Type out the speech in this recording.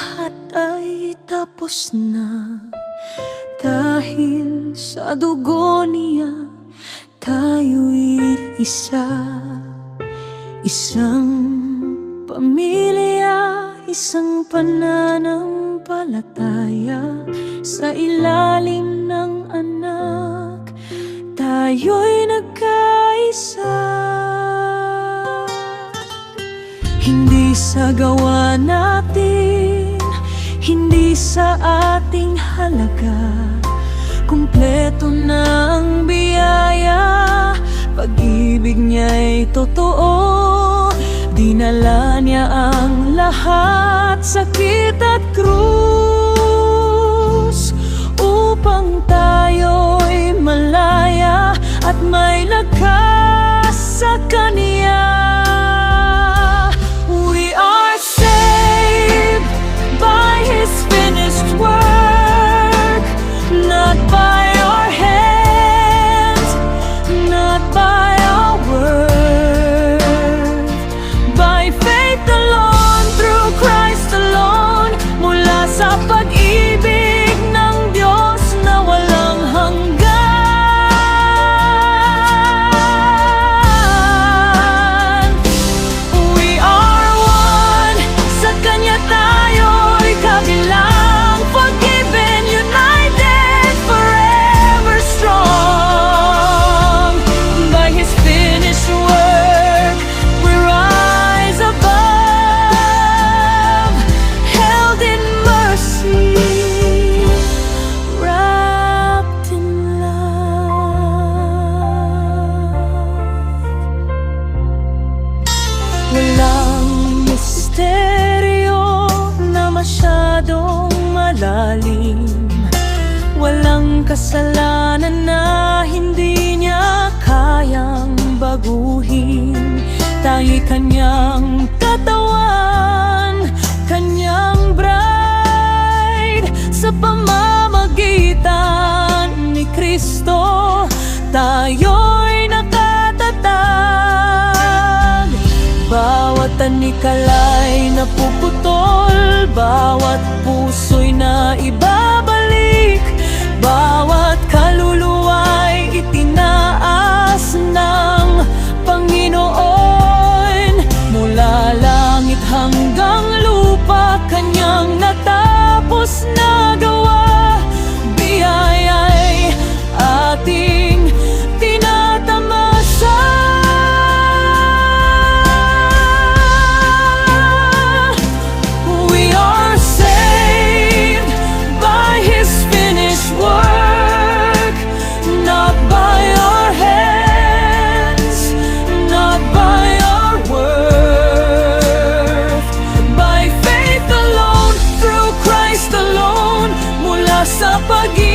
Lahat ay tapos na. Dahil sa dugo niya Tayo'y isa. Isang pamilya Isang pananampalataya. Sa ilalim ng anak Tayo'y nagkaisa. Hindi sa gawa natin Hindi sa ating halaga. Kumpleto na ang biyaya. Pag-ibig niya'y totoo malalim. Walang kasalanan na hindi niya kayang baguhin. Tayo'y kanyang katawan, kanyang bride. Sa pamamagitan ni Kristo Tayo'y nakatatag. Bawat tanikalay napuputol Bawat puso'y na apaguei.